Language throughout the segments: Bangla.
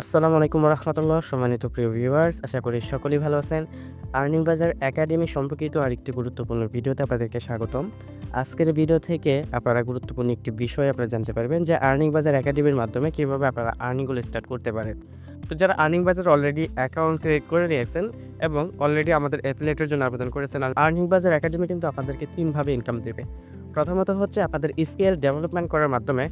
আসসালামু আলাইকুম রহমতুল্লাহ সম্মানিত প্রিয় ভিউয়ার্স আশা করি সকলেই ভালো আছেন। আর্নিং বাজার একাডেমি সম্পর্কিত আরেকটি গুরুত্বপূর্ণ ভিডিওতে আপনাদেরকে স্বাগতম। আজকের ভিডিও থেকে আপনারা গুরুত্বপূর্ণ একটি বিষয় আপনারা জানতে পারবেন যে আর্নিং বাজার একাডেমির মাধ্যমে কীভাবে আপনারা আর্নিংগুলো স্টার্ট করতে পারেন। তো যারা আর্নিং বাজার অলরেডি অ্যাকাউন্ট ক্রিয়েট করে নিয়েছেন এবং অলরেডি আমাদের অ্যাফিলেটের জন্য আবেদন করেছেন, আর আর্নিং বাজার একাডেমি কিন্তু আপনাদেরকে তিনভাবে ইনকাম দেবে। প্রথমত হচ্ছে আপনাদের স্কিল ডেভেলপমেন্ট করার মাধ্যমে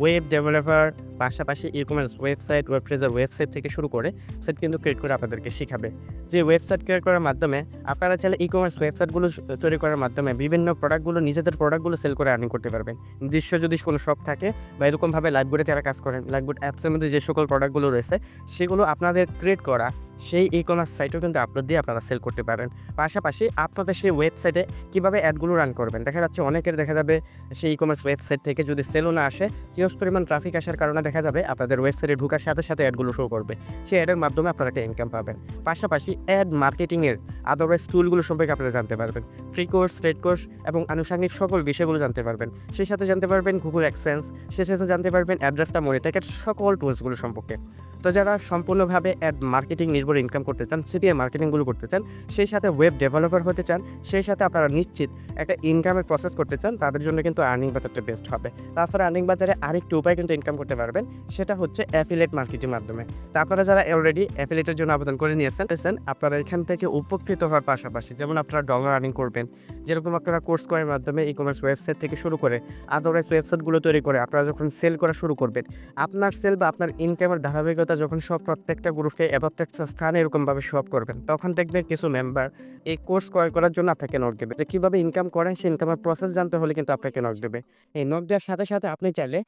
ওয়েব ডেভেলপার পাশাপাশি ই কমার্স ওয়েবসাইট ওয়েব ফ্রেজার ওয়েবসাইট থেকে শুরু করে সেট কিন্তু ক্রিয়েট করে আপনাদেরকে শেখাবে। যে ওয়েবসাইট ক্রিয়েট করার মাধ্যমে আপনারা চাইলে ই কমার্স ওয়েবসাইটগুলো তৈরি করার মাধ্যমে বিভিন্ন প্রোডাক্টগুলো নিজেদের প্রোডাক্টগুলো সেল করে আর্নিং করতে পারবেন। নিজস্ব যদি কোনো শপ থাকে বা এরকমভাবে লাইভবোর্ডে যারা কাজ করেন লাইভবোর্ড অ্যাপসের মধ্যে যে সকল প্রোডাক্টগুলো রয়েছে, সেগুলো আপনাদের ক্রিয়েট করা, সেই ই কমার্স সাইটও কিন্তু আপলোড দিয়ে আপনারা সেল করতে পারেন। পাশাপাশি আপনাদের সেই ওয়েবসাইটে কীভাবে অ্যাডগুলো রান করবেন? দেখা যাচ্ছে অনেকের দেখা যাবে সেই ই কমার্স ওয়েবসাইট থেকে যদি সেলও না আসে হিউজ পরিমাণ ট্রাফিক আসার কারণে দেখা যাবে আপনাদের ওয়েবসাইটে ঢোকার সাথে সাথে অ্যাডগুলো শো করবে। সেই অ্যাডের মাধ্যমে আপনারা একটা ইনকাম পাবেন। পাশাপাশি অ্যাড মার্কেটিংয়ের আদারওয়াইজ টুলগুলো সম্পর্কে আপনারা জানতে পারবেন। ফ্রি কোর্স স্ট্রেট কোর্স এবং আনুষঙ্গিক সকল বিষয়গুলো জানতে পারবেন। সেই সাথে জানতে পারবেন গুগল অ্যাক্সেন্স সেই সাথে জানতে পারবেন অ্যাড্রেসটা মনিটাকের সকল টুলসগুলো সম্পর্কে। তো যারা সম্পূর্ণভাবে অ্যাড মার্কেটিং নির্ভর ইনকাম করতে চান সিপিএ মার্কেটিংগুলো করতে চান, সেই সাথে ওয়েব ডেভেলপার হতে চান, সেই সাথে আপনারা নিশ্চিত একটা ইনকামের প্রসেস করতে চান, তাদের জন্য কিন্তু আর্নিং বাজারটা বেস্ট হবে। তাছাড়া আর্নিং বাজারে আরেকটি উপায় কিন্তু ইনকাম করতে পারবেন, সেটা হচ্ছে অ্যাফিলেট মার্কেটিং মাধ্যমে। তা আপনারা যারা অলরেডি অ্যাফিলেটের জন্য আবেদন করে নিয়েছেন আপনারা এখান থেকে উপকৃত হওয়ার পাশাপাশি, যেমন আপনারা ডলার আর্নিং করবেন, যেরকম আপনারা কোর্স করার মাধ্যমে ই কমার্স ওয়েবসাইট থেকে শুরু করে আদারওয়াইজ ওয়েবসাইটগুলো তৈরি করে আপনারা যখন সেল করা শুরু করবেন, আপনার সেল বা আপনার ইনকামের ধারাবাহিকতা যখন সব প্রত্যেকটা গ্রুপে প্রত্যেকটা স্থানে এরকমভাবে শো করবেন, তখন দেখবেন কিছু মেম্বার এই কোর্স ক্রয় করার জন্য আপনাকে নক দেবে। যে কীভাবে ইনকাম করেন, সেই ইনকামের প্রসেস জানতে হলে কিন্তু আপনাকে নক দেবে। এই নক দেওয়ার সাথে সাথে আপনি চাইলে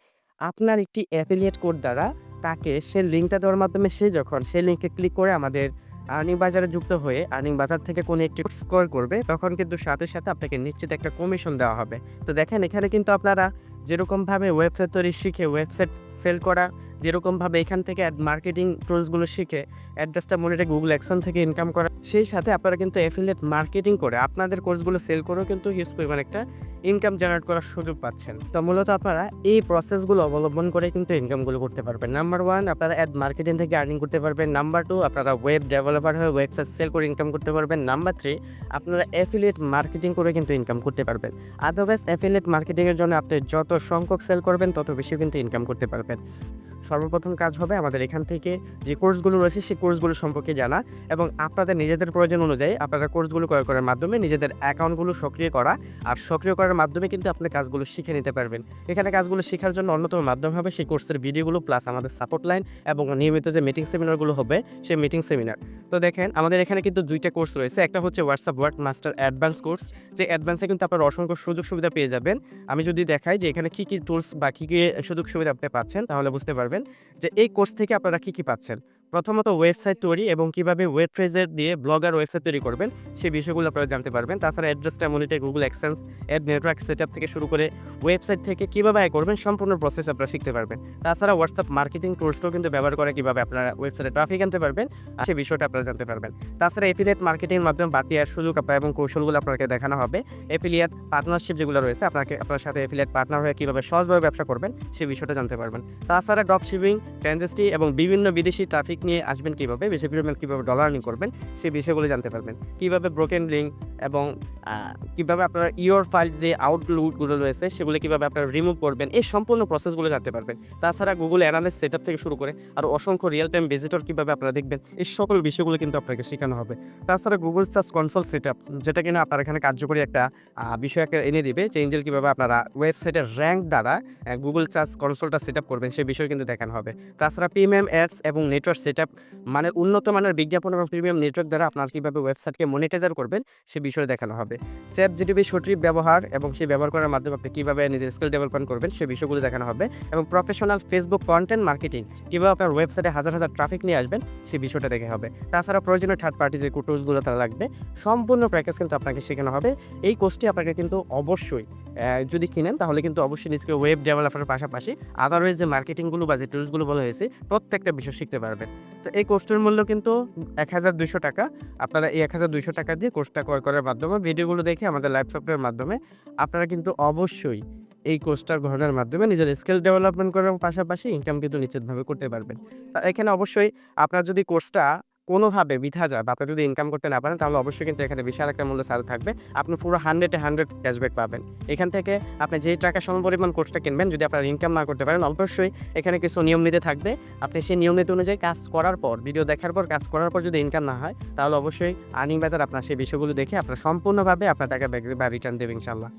আপনার একটি অ্যাফিলিয়েট কোড দ্বারা তাকে সে লিঙ্কটা দেওয়ার মাধ্যমে সে যখন সেই লিঙ্কে ক্লিক করে আমাদের আর্নিং বাজারে যুক্ত হয়ে আর্নিং বাজার থেকে কোনো একটি স্কোর করবে, তখন কিন্তু সাথে সাথে আপনাকে নিশ্চিত একটা কমিশন দেওয়া হবে। তো দেখেন এখানে কিন্তু আপনারা যেরকমভাবে ওয়েবসাইট তৈরি শিখে ওয়েবসাইট সেল করা, যেরকমভাবে এখান থেকে অ্যাড মার্কেটিং টুলসগুলো শিখে অ্যাড্রেসটা মনিটে গুগল অ্যাকশন থেকে ইনকাম করা, সেই সাথে আপনারা কিন্তু অ্যাফিলিয়েট মার্কেটিং করে আপনাদের কোর্সগুলো সেল করেও কিন্তু হিউজ পরিমাণ একটা ইনকাম জেনারেট করার সুযোগ পাচ্ছেন। তো মূলত আপনারা এই প্রসেসগুলো অবলম্বন করে কিন্তু ইনকামগুলো করতে পারবেন। নাম্বার ওয়ান আপনারা অ্যাড মার্কেটিং থেকে আর্নিং করতে পারবেন। নাম্বার টু আপনারা ওয়েব ডেভেলপার হয়ে ওয়েবসাইট সেল করে ইনকাম করতে পারবেন। নাম্বার থ্রি আপনারা অ্যাফিলিয়েট মার্কেটিং করে কিন্তু ইনকাম করতে পারবেন। আদারওয়াইজ অ্যাফিলিয়েট মার্কেটিংয়ের জন্য আপনি যত সংখ্যক সেল করবেন তত বেশি কিন্তু ইনকাম করতে পারবেন। সর্বপ্রথম কাজ হবে আমাদের এখান থেকে যে কোর্সগুলো রয়েছে সেই কোর্সগুলো সম্পর্কে জানা এবং আপনাদের নিজেদের প্রয়োজন অনুযায়ী আপনারা কোর্সগুলো ক্রয় করার মাধ্যমে নিজেদের অ্যাকাউন্টগুলো সক্রিয় করা আর সক্রিয় করার মাধ্যমে কিন্তু আপনি কাজগুলো শিখে নিতে পারবেন। এখানে কাজগুলো শেখার জন্য অন্যতম মাধ্যম হবে সেই কোর্সের ভিডিওগুলো প্লাস আমাদের সাপোর্ট লাইন এবং নিয়মিত যে মিটিং সেমিনারগুলো হবে সেই মিটিং সেমিনার। তো দেখেন আমাদের এখানে কিন্তু দুইটা কোর্স রয়েছে, একটা হচ্ছে WhatsApp word master advance course, যে অ্যাডভান্সে কিন্তু আপনার অসংখ্য সুযোগ সুবিধা পেয়ে যাবেন। আমি যদি দেখাই যে এখানে কী কী টুলস বা কী কী সুযোগ সুবিধা আপনি পাচ্ছেন তাহলে বুঝতে পারবেন। যে এই কোর্স থেকে আপনারা কী কী পাচ্ছেন। প্রথমত ওয়েবসাইট তৈরি এবং কীভাবে ওয়েব ফ্রেজার দিয়ে ব্লগার ওয়েবসাইট তৈরি করবেন সেই বিষয়গুলো আপনারা জানতে পারবেন। তাছাড়া অ্যাড্রেসটা মনিটে Google AdSense ad network set থেকে শুরু করে ওয়েবসাইট থেকে কীভাবে আয় করবেন, সম্পূর্ণ প্রসেস আপনারা শিখতে পারবেন। তাছাড়া হোয়াটসঅ্যাপ মার্কেটিং টুলসটাও কিন্তু ব্যবহার করে কীভাবে আপনারা ওয়েবসাইটে ট্রাফিক আনতে পারবেন সেই বিষয়টা আপনারা জানতে পারবেন। তাছাড়া এফিলিয়েট মার্কেটিংয়ের মাধ্যমে বাড়তি আর সুযোগ আপা- এবং কৌশলগুলো আপনাকে দেখানো হবে। এফিলিয়েট পার্টনারশিপ যেগুলো রয়েছে, আপনাকে আপনার সাথে এফিলিয়েট পার্টনার হয়ে কীভাবে সহজভাবে ব্যবসা করবেন সেই বিষয়টা জানতে পারবেন। তাছাড়া ড্রপ শিপিং ট্রানজেস্টি এবং বিভিন্ন বিদেশি ট্রাফিক নিয়ে আসবেন কীভাবে বেশি পরিমাণ কীভাবে ডলার আর্নিং করবেন, সেই বিষয়গুলো জানতে পারবেন। কীভাবে ব্রোকেন লিঙ্ক এবং কীভাবে আপনারা ইওর ফাইল যে আউটলুটগুলো রয়েছে, সেগুলো কীভাবে আপনারা রিমুভ করবেন, এই সম্পূর্ণ প্রসেসগুলো জানতে পারবেন। তাছাড়া গুগল অ্যানালিস সেট থেকে শুরু করে আর অসংখ্য রিয়েল টাইম ভিজিটর কীভাবে আপনারা দেখবেন, এই সকল বিষয়গুলো কিন্তু আপনাকে শেখানো হবে। তাছাড়া গুগল সার্চ কনসোল সেট যেটা কিনা আপনার এখানে কার্যকরী একটা বিষয় একটা এনে দিবে, যে এঞ্জেল কীভাবে আপনারা ওয়েবসাইটের র্যাঙ্ক দ্বারা গুগল সার্চ কনসোলটা সেট করবেন, সেই বিষয় কিন্তু দেখানো হবে। তাছাড়া প্রিমিয়াম অ্যাডস এবং নেটওয়ার্ক আপ মানে উন্নত মানের বিজ্ঞাপন এবং প্রিমিয়াম নেটওয়ার্ক দ্বারা আপনার কীভাবে ওয়েবসাইটকে মনিটাইজার করবেন, সে বিষয়ে দেখানো হবে। চ্যাট জিটিপি সঠিক ব্যবহার এবং সেই ব্যবহার করার মাধ্যমে আপনি কীভাবে নিজের স্কিল ডেভেলপমেন্ট করবেন, সে বিষয়গুলো দেখানো হবে এবং প্রফেশনাল ফেসবুক কন্টেন্ট মার্কেটিং কীভাবে আপনার ওয়েবসাইটে হাজার হাজার ট্রাফিক নিয়ে আসবেন সেই বিষয়টা দেখে হবে। তাছাড়া প্রয়োজনীয় থার্ড পার্টি যে টুলসগুলো তারা লাগবে, সম্পূর্ণ প্যাকেজ কিন্তু আপনাকে শেখানো হবে। এই কোর্সটি আপনাকে কিন্তু অবশ্যই যদি কিনেন, তাহলে কিন্তু অবশ্যই নিজেকে ওয়েব ডেভেলপারের পাশাপাশি আদারওয়াইজ যে মার্কেটিংগুলো বা যে টুলসগুলো বলা হয়েছে, প্রত্যেকটা বিষয় শিখতে পারবেন। তো এই কোর্সটির মূল্য কিন্তু এক হাজার দুইশো টাকা। আপনারা এই এক হাজার দুইশো টাকা দিয়ে কোর্সটা ক্রয় করার মাধ্যমে, ভিডিওগুলো দেখে আমাদের লাইভ সফটওয়্যারের মাধ্যমে আপনারা কিন্তু অবশ্যই এই কোর্সটার গ্রহণের মাধ্যমে নিজের স্কিল ডেভেলপমেন্ট করার পাশাপাশি ইনকাম কিন্তু নিশ্চিতভাবে করতে পারবেন। তা এখানে অবশ্যই আপনার যদি কোর্সটা কোনোভাবে বিধা যায় বা আপনি যদি ইনকাম করতে না পারেন, তাহলে অবশ্যই কিন্তু এখানে বিশাল একটা মূল্য ছাড় থাকবে। আপনি পুরো হান্ড্রেডে হান্ড্রেড ক্যাশব্যাক পাবেন। এখান থেকে আপনি যে টাকা সমপরিমাণ কোর্সটা কিনবেন, যদি আপনার ইনকাম না করতে পারেন, অবশ্যই এখানে কিছু নিয়ম নীতি থাকবে। আপনি সেই নিয়ম নীতি অনুযায়ী কাজ করার পর ভিডিও দেখার পর, কাজ করার পর যদি ইনকাম না হয়, তাহলে অবশ্যই আর্নিং বাজার আপনার সেই বিষয়গুলো দেখে আপনার সম্পূর্ণভাবে আপনার টাকা ব্যাক বা রিটার্ন দেবে ইনশাল্লাহ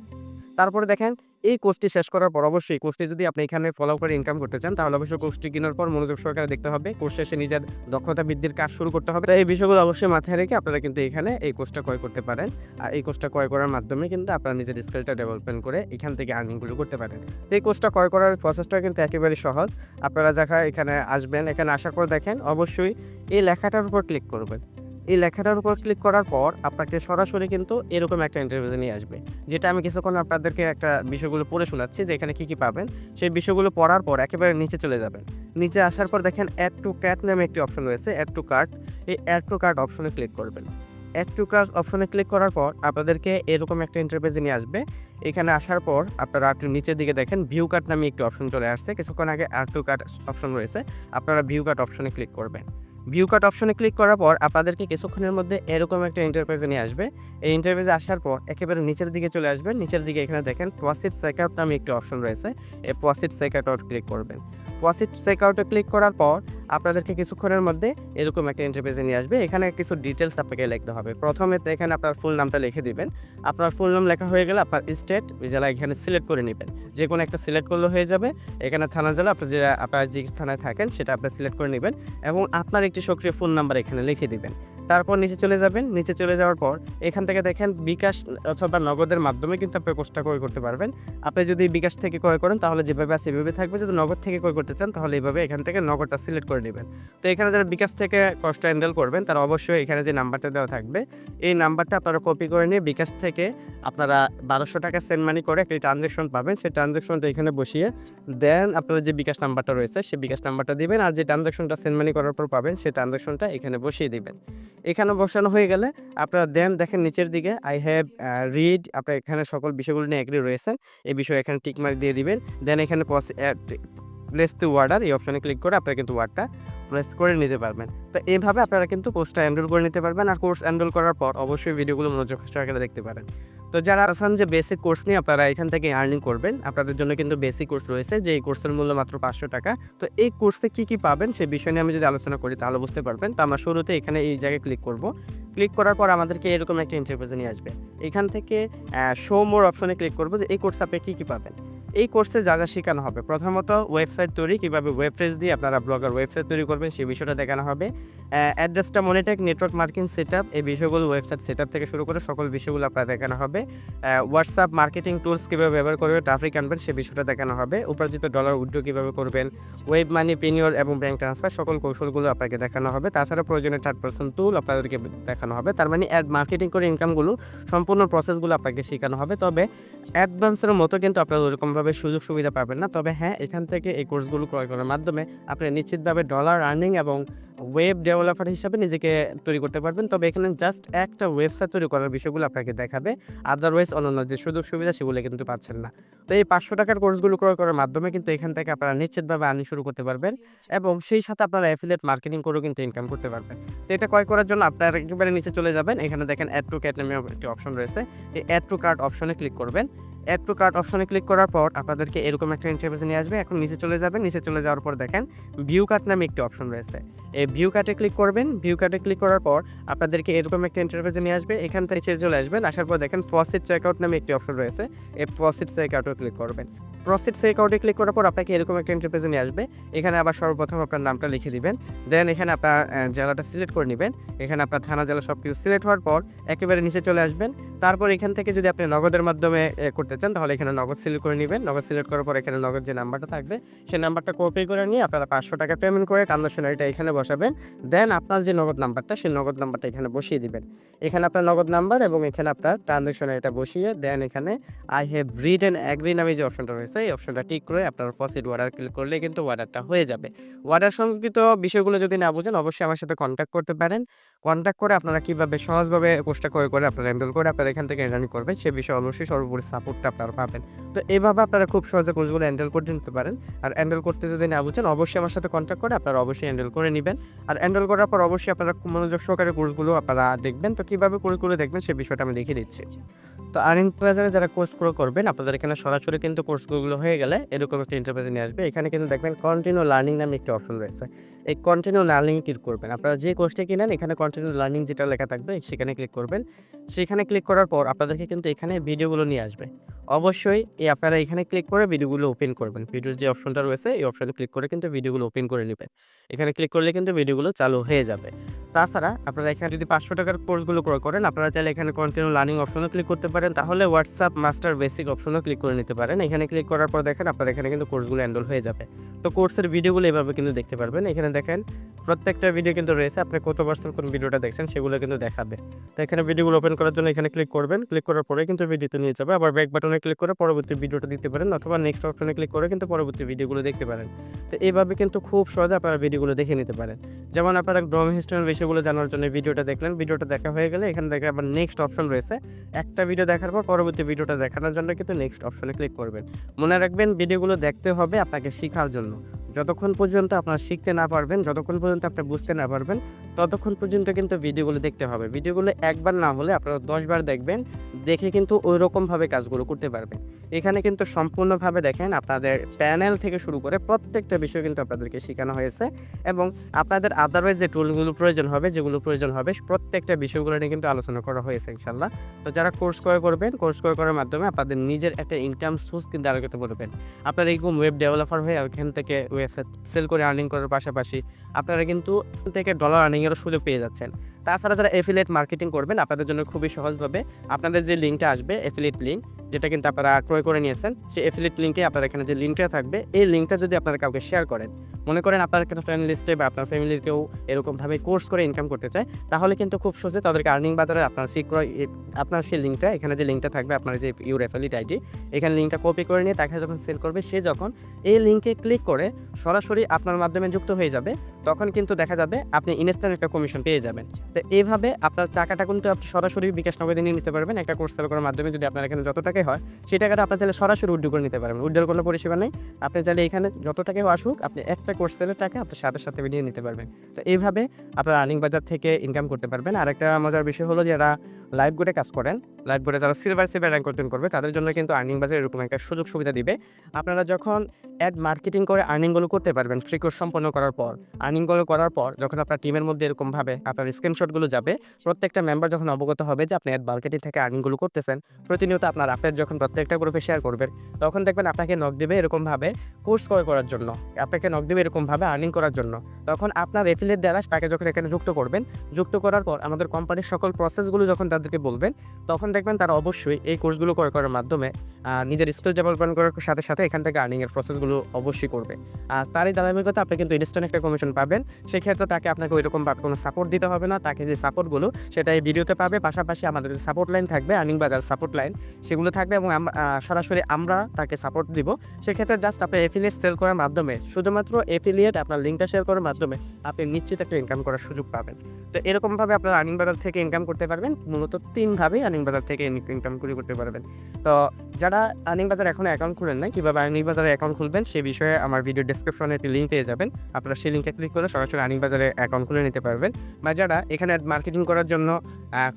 তারপরে দেখেন, এই কোর্সটি শেষ করার পর অবশ্যই কোর্সটি যদি আপনি এখানে ফলো করে ইনকাম করতে চান, তাহলে অবশ্যই কোর্সটি কেনার পর মনোযোগ সহকারে দেখতে হবে। কোর্স শেষে নিজের দক্ষতা বৃদ্ধির কাজ শুরু করতে হবে। এই বিষয়গুলো অবশ্যই মাথায় রেখে আপনারা কিন্তু এখানে এই কোর্সটা ক্রয় করতে পারেন। আর এই কোর্সটা ক্রয় করার মাধ্যমে কিন্তু আপনারা নিজের স্কিলটা ডেভেলপমেন্ট করে এখান থেকে আর্নিংগুলো করতে পারেন। তো এই কোর্সটা ক্রয় করার প্রসেসটা কিন্তু একেবারে সহজ। আপনারা যারা এখানে আসবেন, এখানে আসার পর দেখেন, অবশ্যই এই লেখাটার উপর ক্লিক করবেন। এই লেখাটার উপর ক্লিক করার পর আপনাকে সরাসরি কিন্তু এরকম একটা ইন্টারভিউ নিয়ে আসবে। যেটা আমি কিছুক্ষণ আপনাদেরকে একটা বিষয়গুলো পড়ে শোনাচ্ছি যে এখানে কী কী পাবেন। সেই বিষয়গুলো পড়ার পর একেবারে নিচে চলে যাবেন। নিচে আসার পর দেখেন অ্যাড টু ক্যাট নামে একটি অপশন রয়েছে অ্যাড টু কার্ট এই অ্যাড টু কার্ড অপশনে ক্লিক করবেন। অ্যাড টু কার্ড অপশনে ক্লিক করার পর আপনাদেরকে এরকম একটা ইন্টারভিউ নিয়ে আসবে। এখানে আসার পর আপনারা একটু নিচের দিকে দেখেন ভিউ কার্ড নামে একটি অপশন চলে আসছে। কিছুক্ষণ আগে অ্যাড টু কার্ড অপশন রয়েছে, আপনারা ভিউ কার্ড অপশনে ক্লিক করবেন। ভিউ কাট অপশনে ক্লিক করার পর আপনাদেরকে কিছুক্ষণের মধ্যে এরকম একটা ইন্টারপ্রাইজে নিয়ে আসবে। এই ইন্টারপ্রাইজে আসার পর একেবারে নিচের দিকে চলে আসবেন। নিচের দিকে এখানে দেখেন প্রসিড চেকআউট নামে একটি অপশন রয়েছে। এই প্রসিড চেকআউট ক্লিক করবেন। প্রসিড চেকআউটে ক্লিক করার পর আপনাদেরকে কিছুক্ষণের মধ্যে এরকম একটা ইন্টারপ্রাইজে নিয়ে আসবে। এখানে কিছু ডিটেলস আপনাকে লিখতে হবে। প্রথমে তো এখানে আপনার ফুল নামটা লিখে দিবেন। আপনার ফুল নাম লেখা হয়ে গেলে আপনার স্টেট জেলা এখানে সিলেক্ট করে নেবেন। যে কোনো একটা সিলেক্ট করলে হয়ে যাবে। এখানে থানা, জেলা আপনার যে আপনার যে স্থানে থাকেন সেটা আপনি সিলেক্ট করে নেবেন এবং আপনার একটি সক্রিয় ফোন নাম্বার এখানে লিখে দিবেন। তারপর নিচে চলে যাবেন। নিচে চলে যাওয়ার পর এখান থেকে দেখেন বিকাশ অথবা নগদের মাধ্যমে কিন্তু আপনি কোর্সটা ক্রয় করতে পারবেন। আপনি যদি বিকাশ থেকে ক্রয় করেন তাহলে যেভাবে আছে সেভাবে থাকবে। যদি নগদ থেকে ক্রয় করতে চান তাহলে এইভাবে এখান থেকে নগদটা সিলেক্ট করে নেবেন। তো এখানে যারা বিকাশ থেকে কোর্সটা হ্যান্ডেল করবেন তারা অবশ্যই এখানে যে নাম্বারটা দেওয়া থাকবে, এই নাম্বারটা আপনারা কপি করে নিয়ে বিকাশ থেকে আপনারা বারোশো টাকা সেন্ড মানি করে একটি ট্রানজ্যাকশন পাবেন। সেই ট্রানজ্যাকশনটা এখানে বসিয়ে দেন আপনাদের যে বিকাশ নাম্বারটা রয়েছে, সেই বিকাশ নাম্বারটা দিবেন। আর যে ট্রানজ্যাকশনটা সেন্ড মানি করার পর পাবেন, সেই ট্রানজ্যাকশনটা এখানে বসিয়ে দিবেন। এখানে বসানো হয়ে গেলে আপনারা দেন দেখেন নিচের দিকে আই হ্যাভ রিড আপনার এখানে সকল বিষয়গুলো নিয়ে অ্যাগ্রি রয়েছেন। এই বিষয়ে এখানে টিকমার্ক দিয়ে দিবেন। দেন এখানে পস প্লেস টু ওয়ার্ডার এই অপশানে ক্লিক করে আপনারা কিন্তু ওয়ার্ডটা প্রেস করে নিতে পারবেন। তো এইভাবে আপনারা কিন্তু কোর্সটা এনরোল করে নিতে পারবেন আর কোর্স এনরোল করার পর অবশ্যই ভিডিওগুলো মনোযোগ সহকারে দেখতে পারেন। তো যারা আসান যে বেসিক কোর্স নিয়ে আপনারা এখান থেকে আর্নিং করবেন, আপনাদের জন্য কিন্তু বেসিক কোর্স রয়েছে, যে এই কোর্সের মূল্য মাত্র পাঁচশো টাকা। তো এই কোর্সে কী কী পাবেন সেই বিষয় নিয়ে আমি যদি আলোচনা করি তাহলে বুঝতে পারবেন। তো আমরা শুরুতে এখানে এই জায়গায় ক্লিক করব। ক্লিক করার পর আমাদেরকে এরকম একটা ইন্টারভিউ নিয়ে আসবে। এখান থেকে শো মোর অপশনে ক্লিক করব যে এই কোর্সে আপনি কী কী পাবেন। এই কোর্সে যা যা শেখানো হবে। প্রথমত ওয়েবসাইট তৈরি, কীভাবে ওয়েব পেজ দিয়ে আপনারা ব্লগার ওয়েবসাইট তৈরি করবেন, সেই বিষয়টা দেখানো হবে। অ্যাড্রেসটা মনিটেক নেটওয়ার্ক মার্কেটিং সেট এই বিষয়গুলো ওয়েবসাইট সেট থেকে শুরু করে সকল বিষয়গুলো আপনার দেখানো হবে। হোয়াটসঅ্যাপ মার্কেটিং টুলস কীভাবে ব্যবহার করবে ট্রাফিক আনবেন, সে বিষয়টা দেখানো হবে। উপার্জিত ডলার উইথড্র কীভাবে করবেন ওয়েব মানি পেনিওর এবং ব্যাঙ্ক ট্রান্সফার সকল কৌশলগুলো আপনাকে দেখানো হবে। তাছাড়া প্রয়োজনীয় থার্ড পার্সন টুল আপনাদেরকে দেখানো হবে। তার মানে অ্যাড মার্কেটিং করে ইনকামগুলো সম্পূর্ণ প্রসেসগুলো আপনাকে শেখানো হবে। তবে অ্যাডভান্সের মতো কিন্তু আপনারা ওরকমভাবে সুযোগ সুবিধা পাবেন না। তবে হ্যাঁ এখান থেকে এই কোর্সগুলো ক্রয় করার মাধ্যমে আপনি নিশ্চিতভাবে ডলার আর্নিং এবং ওয়েব ডেভেলপার হিসাবে নিজেকে তৈরি করতে পারবেন। তবে এখানে জাস্ট একটা ওয়েবসাইট তৈরি করার বিষয়গুলো আপনাকে দেখাবে। আদারওয়াইজ অন্যান্য যে সুযোগ সুবিধা সেগুলো কিন্তু পাচ্ছেন না। তো এই পাঁচশো টাকার কোর্সগুলো ক্রয় করার মাধ্যমে কিন্তু এখান থেকে আপনারা নিশ্চিতভাবে আর্নিং শুরু করতে পারবেন এবং সেই সাথে আপনারা অ্যাফিলিয়েট মার্কেটিং করেও কিন্তু ইনকাম করতে পারবেন। তো এটা ক্রয় করার জন্য আপনারা একেবারে নিচে চলে যাবেন। এখানে দেখেন অ্যাড টু ক্যাট নামে একটি অপশন রয়েছে। এই অ্যাড টু কার্ড অপশনে ক্লিক করবেন। অ্যাড টু কার্ড অপশনে ক্লিক করার পর আপনাদেরকে এরকম একটা ইন্টারফেসে নিয়ে আসবে। এখন নিচে চলে যাবেন। নিচে চলে যাওয়ার পর দেখেন ভিউ কার্ড নামে একটি অপশন রয়েছে। এই ভিউ কার্টে ক্লিক করবেন। ভিউ কার্টে ক্লিক করার পর আপনাদেরকে এরকম একটা ইন্টারফেসে নিয়ে আসবে। এখান থেকে চলে আসবেন। আসার পর দেখেন ফসিট চেকআউট নামে একটি অপশন রয়েছে। এই ফসিট চেকআউটে ক্লিক করবেন। প্রসিড চেকআউটে ক্লিক করার পর আপনাকে এরকম একটা ইন্টারফেসে নিয়ে আসবে। এখানে আবার সর্বপ্রথম আপনার নামটা লিখে দিবেন। দেন এখানে আপনার জেলাটা সিলেক্ট করে নেবেন। এখানে আপনার থানা, জেলা সব কিছু সিলেক্ট হওয়ার পর একেবারে নিচে চলে আসবেন। তারপর এখান থেকে যদি আপনি নগদের মাধ্যমে করতে চান, তাহলে এখানে নগদ সিলেক্ট করে নেবেন। নগদ সিলেক্ট করার পর এখানে নগদ যে নাম্বারটা থাকবে সেই নাম্বারটা কপি করে নিয়ে আপনারা পাঁচশো টাকা পেমেন্ট করে ট্রানজাকশনারিটা এখানে বসাবেন। দেন আপনার যে নগদ নাম্বারটা সেই নগদ নাম্বারটা এখানে বসিয়ে দিবেন। এখানে আপনার নগদ নাম্বার এবং এখানে আপনার ট্রানজাকশনারিটা বসিয়ে দেন এখানে I have read and agree নামে যে অপশনটা রয়েছে রয়েছে এই অপশনটা টিক করে আপনার ফসিট ওয়াটার ক্লিক করলে কিন্তু ওয়াটারটা হয়ে যাবে। ওয়াটার সম্পর্কিত বিষয়গুলো যদি না বুঝেন, অবশ্যই আমার সাথে কন্ট্যাক্ট করতে পারেন। কন্ট্যাক্ট করে আপনারা কীভাবে সহজভাবে কোর্সটা করে করে আপনারা হ্যান্ডেল করে আপনারা এখান থেকে রানিং করবেন, সে বিষয়ে অবশ্যই সর্বোপরি সাপোর্টটা আপনারা পাবেন। তো এইভাবে আপনারা খুব সহজে কোর্সগুলো হ্যান্ডেল করে নিতে পারেন। আর হ্যান্ডেল করতে যদি না বুঝেন, অবশ্যই আমার সাথে কন্ট্যাক্ট করে আপনারা অবশ্যই হ্যান্ডেল করে নেবেন। আর হ্যান্ডেল করার পর অবশ্যই আপনারা মনোযোগ সহকারে কোর্সগুলো আপনারা দেখবেন। তো কীভাবে কোর্সগুলো দেখবেন, সে বিষয়টা আমি দেখিয়ে দিচ্ছি। তো আর্নিং প্লাজারে যারা কোর্সগুলো করবেন, আপনাদের এখানে সরাসরি কিন্তু কোর্সগুলো হয়ে গেলে এরকম একটা ইন্টারপ্রাইজে নিয়ে আসবে। এখানে কিন্তু দেখবেন কন্টিনিউ লার্নিং নামে একটি অপশন রয়েছে। এই কন্টিনিউ লার্নিং ক্লিক করবেন। আপনারা যে কোর্সটা কিনেন, এখানে কন্টিনিউ লার্নিং যেটা লেখা থাকবে, সেখানে ক্লিক করবেন। সেখানে ক্লিক করার পর আপনাদেরকে কিন্তু এখানে ভিডিওগুলো নিয়ে আসবে। অবশ্যই এই আপনারা এখানে ক্লিক করে ভিডিওগুলো ওপেন করবেন। ভিডিওর যে অপশনটা রয়েছে, এই অপশনে ক্লিক করে কিন্তু ভিডিওগুলো ওপেন করে নেবেন। এখানে ক্লিক করলে কিন্তু ভিডিওগুলো চালু হয়ে যাবে। তাছাড়া আপনারা এখানে যদি পাঁচশো টাকার কোর্সগুলো ক্রয় করেন, আপনারা চাইলে এখানে কন্টিনিউ লার্নিং অপশনও ক্লিক করতে পারেন। তাহলে হোয়াটসঅ্যাপ মাস্টার বেসিক অপশনও ক্লিক করে নিতে পারেন। এখানে ক্লিক করার পর দেখেন আপনার এখানে কিন্তু কোর্সগুলো এনরোল হয়ে যাবে। তো কোর্সের ভিডিওগুলো এভাবে কিন্তু দেখতে পারবেন। এখানে দেখেন। প্রত্যেকটা ভিডিও কিন্তু রয়েছে। আপনি কত পার্সেন্ট কোন ভিডিওটা দেখছেন সেগুলো কিন্তু দেখাবে। তো এখানে ভিডিওগুলো ওপেন করার জন্য এখানে ক্লিক করবেন। ক্লিক করার পরে কিন্তু ভিডিওতে নিয়ে যাবে। আবার ব্যাক বাটনে ক্লিক করে পরবর্তী ভিডিওটা দিতে পারেন অথবা নেক্সট অপশনে ক্লিক করে কিন্তু পরবর্তী ভিডিওগুলো দেখতে পারেন। তো এইভাবে কিন্তু খুব সহজে আপনারা ভিডিওগুলো দেখে নিতে পারেন। যেমন আপনারা ড্রম হিস্ট্রির বিষয়গুলো জানার জন্য ভিডিওটা দেখলেন। ভিডিওটা দেখা হয়ে গেলে এখানে দেখে আবার নেক্সট অপশন রয়েছে। একটা ভিডিও দেখার পর পরবর্তী ভিডিওটা দেখানোর জন্য কিন্তু নেক্সট অপশনে ক্লিক করবেন। মনে রাখবেন ভিডিওগুলো দেখতে হবে আপনাকে শেখার জন্য। যতক্ষণ পর্যন্ত আপনারা শিখতে না পারবেন, যতক্ষণ পর্যন্ত আপনি বুঝতে না পারবেন, ততক্ষণ পর্যন্ত কিন্তু ভিডিওগুলো দেখতে হবে। ভিডিওগুলো একবার না হলে আপনারা দশবার দেখবেন, দেখে কিন্তু ওই রকমভাবে কাজগুলো করতে পারবেন। এখানে কিন্তু সম্পূর্ণভাবে দেখেন আপনাদের প্যানেল থেকে শুরু করে প্রত্যেকটা বিষয় কিন্তু আপনাদেরকে শেখানো হয়েছে এবং আপনাদের আদারওয়াইজ যে টুলগুলো প্রয়োজন হবে, যেগুলো প্রয়োজন হবে, প্রত্যেকটা বিষয়গুলো নিয়ে কিন্তু আলোচনা করা হয়েছে ইনশাল্লাহ তো যারা কোর্স করে করবেন কোর্স করে করার মাধ্যমে আপনাদের নিজের একটা ইনকাম সোর্স কিন্তু আরও করতে পারবেন আপনারা এরকম ওয়েব ডেভেলপার হয়ে ওখান থেকে ওয়েবসাইট সেল করে আর্নিং করার পাশাপাশি আপনারা কিন্তু থেকে ডলার আর্নিংয়েরও সুযোগ পেয়ে যাচ্ছেন। তাছাড়া যারা এফিলিয়েট মার্কেটিং করবেন, আপনাদের জন্য খুবই সহজভাবে আপনাদের যে লিঙ্কটা আসবে এফিলিয়েট লিঙ্ক যেটা কিন্তু আপনারা ক্রয় করে নিয়েছেন, সেই এফিলিয়েট লিঙ্কে আপনার এখানে যে লিঙ্কটা থাকবে, এই লিঙ্কটা যদি আপনারা কাউকে শেয়ার করেন, মনে করেন আপনার একটা ফ্রেন্ড লিস্টে বা আপনার ফ্যামিলির কেউ এরকমভাবে কোর্স করে ইনকাম করতে চায়, তাহলে কিন্তু খুব সহজে তাদেরকে আর্নিং বাজারে আপনার সেই ক্রয় আপনার সেই লিঙ্কটা এখানে যে লিঙ্কটা থাকবে আপনার যে ইউর এফিলিয়েট আইডি এখানে লিঙ্কটা কপি করে নিয়ে তাকে যখন সেল করবে, সে যখন এই লিঙ্কে ক্লিক করে সরাসরি আপনার মাধ্যমে যুক্ত হয়ে যাবে, তখন কিন্তু দেখা যাবে আপনি ইনস্ট্যান্ট একটা কমিশন পেয়ে যাবেন। তো এইভাবে আপনার টাকাটা কিন্তু আপনি সরাসরি বিকাশ নগদে নিয়ে নিতে পারবেন। একটা কোর্স সেল করার মাধ্যমে যদি আপনার এখানে যত টাকাই হয়, সেই টাকাটা আপনি চাইলে সরাসরি উদ্যোগ করে নিতে পারবেন। উদ্যোগ কোনো পরিষেবা নেই। আপনি চাইলে এখানে যত টাকাই আসুক, আপনি একটা কোর্স সেলের টাকা আপনার সাথে সাথে নিয়ে নিতে পারবেন। তো এইভাবে আপনার আর্নিং বাজার থেকে ইনকাম করতে পারবেন। আরেকটা মজার বিষয় হলো যারা লাইভ বোর্ডে কাজ করেন। লাইভ বোর্ডে যারা সিলভার সিলভার র্যাঙ্ক অর্জন করবে, তাদের জন্য কিন্তু আর্নিং বাজার এরকম একটা সুযোগ সুবিধা দিবে। আপনারা যখন অ্যাড মার্কেটিং করে আর্নিংগুলো করতে পারবেন ফ্রি কোর্স সম্পন্ন করার পর আর্নিংগুলো করার পর, যখন আপনার টিমের মধ্যে এরকমভাবে আপনার স্ক্রিনশটগুলো যাবে, প্রত্যেকটা মেম্বার যখন অবগত হবে যে আপনি অ্যাড মার্কেটিং থেকে আর্নিংগুলো করতেছেন, প্রতিনিয়ত আপনার আপডেট যখন প্রত্যেকটা গ্রুপে শেয়ার করবেন, তখন দেখবেন আপনাকে নক দেবে এরকমভাবে কোর্স করে করার জন্য, আপনাকে নক দেবে এরকমভাবে আর্নিং করার জন্য। তখন আপনার এফিলেট দ্বারা তাকে যখন এখানে যুক্ত করবেন, যুক্ত করার পর আমাদের কোম্পানির সকল প্রসেসগুলো যখন তাদেরকে বলবেন, তখন দেখবেন তারা অবশ্যই এই কোর্সগুলো করে করার মাধ্যমে নিজের স্কিল ডেভেলপমেন্ট করার সাথে সাথে এখান থেকে আর্নিংয়ের প্রসেসগুলো অবশ্যই করবে। আর তারই ধারাবাহিকতা আপনি কিন্তু ইনস্ট্যান্ট একটা কমিশন পাবেন, সেক্ষেত্রে তাকে আপনাকে ওই রকম কোনো সাপোর্ট দিতে হবে না, তাকে যে সাপোর্টগুলো সেটা এই ভিডিওতে পাবে, পাশাপাশি আমাদের যে সাপোর্ট লাইন থাকবে আর্নিং বাজার সাপোর্ট লাইন সেগুলো থাকবে এবং সরাসরি আমরা তাকে সাপোর্ট দিব। সেক্ষেত্রে জাস্ট আপনি এফিলিয়েট সেল করার মাধ্যমে, শুধুমাত্র এফিলিয়েট আপনার লিঙ্কটা শেয়ার করার মাধ্যমে, আপনি নিশ্চিত একটা ইনকাম করার সুযোগ পাবেন। তো এরকমভাবে আপনার আর্নিং বাজার থেকে ইনকাম করতে পারবেন, মূলত তিনভাবেই আর্নিং বাজার থেকে ইনকাম করে করতে পারবেন। তো যারা আর্নিং বাজার এখন অ্যাকাউন্ট খুলেন না কীভাবে আর্নিং বাজারে অ্যাকাউন্ট খুলবেন, সে বিষয়ে আমার ভিডিও ডিসক্রিপশনে একটি লিঙ্ক পেয়ে যাবেন। আপনারা সেই লিঙ্কে ক্লিক করে সরাসরি আর্নিং বাজারে অ্যাকাউন্ট খুলে নিতে পারবেন। বা যারা এখানে মার্কেটিং করার জন্য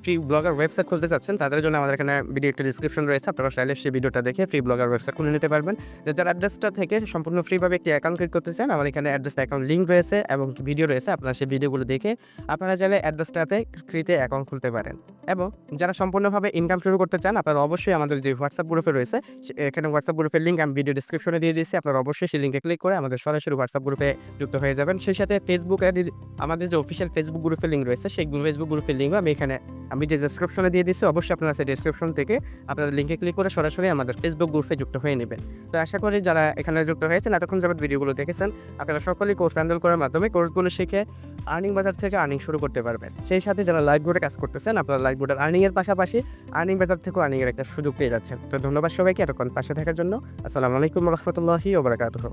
ফ্রি ব্লগার ওয়েবসাইট খুলতে চাচ্ছেন, তাদের জন্য আমাদের এখানে ভিডিও একটা ডিসক্রিপশন রয়েছে। আপনারা চাইলে সেই ভিডিওটা দেখে ফ্রি ব্লগার ওয়েবসাইট খুলে নিতে পারবেন। যে যার অ্যাড্রেসটা থেকে সম্পূর্ণ ফ্রিভাবে একটি অ্যাকাউন্ট ক্রিয়েট করতে চান, আমার এখানে অ্যাড্রেসটা অ্যাকাউন্ট লিঙ্ক রয়েছে এবং ভিডিও রয়েছে, আপনারা সেই ভিডিওগুলো দেখে আপনারা চাইলে অ্যাড্রেসটাতে ফ্রিতে অ্যাকাউন্ট খুলতে পারেন। এবং যারা সম্পূর্ণভাবে ইনকাম শুরু করতে চান, আপনারা অবশ্যই আমাদের যে হোয়াটসঅ্যাপ গ্রুপে রয়েছে এখানে হোয়াটসঅ্যাপ গ্রুপের লিঙ্ক আমি ভিডিও ডিসক্রিপশনে দিয়ে দিয়েছি। আপনারা অবশ্যই সেই লিঙ্কে ক্লিক করে আমাদের সরাসরি হোয়াটসঅ্যাপ গ্রুপে যুক্ত হয়ে যাবেন। সেই সাথে ফেসবুক আমাদের যে অফিসিয়াল ফেসবুক গ্রুপের লিঙ্ক রয়েছে, সেই ফেসবুক গ্রুপের লিঙ্ক আমি এখানে আমি যে ডিসক্রিপশনে দিয়ে দিচ্ছি অবশ্যই আপনারা সেই ডিসক্রিপশন থেকে আপনারা লিঙ্কে ক্লিক করে সরাসরি আমাদের ফেসবুক গ্রুপে যুক্ত হয়ে নেবেন। তো আশা করি যারা এখানে যুক্ত হয়েছেন, এতক্ষণ যাবত ভিডিওগুলো দেখেছেন, আপনারা সকলেই কোর্স হ্যান্ডেল করার মাধ্যমে কোর্সগুলো শিখে আর্নিং বাজার থেকে আর্নিং শুরু করতে পারবেন। সেই সাথে যারা লাইভ বোর্ডে কাজ করতেছেন, আপনারা লাইভ টোটাল আর্নিংয়ের পাশাপাশি আর্নিং বাজার থেকেও আর্নিংয়ের একটা সুযোগ পেয়ে যাচ্ছেন। তো ধন্যবাদ সবাইকে এতক্ষণ পাশে থাকার জন্য। আসসালামু আলাইকুম রহমতুল্লাহি ওবরাকাতুহ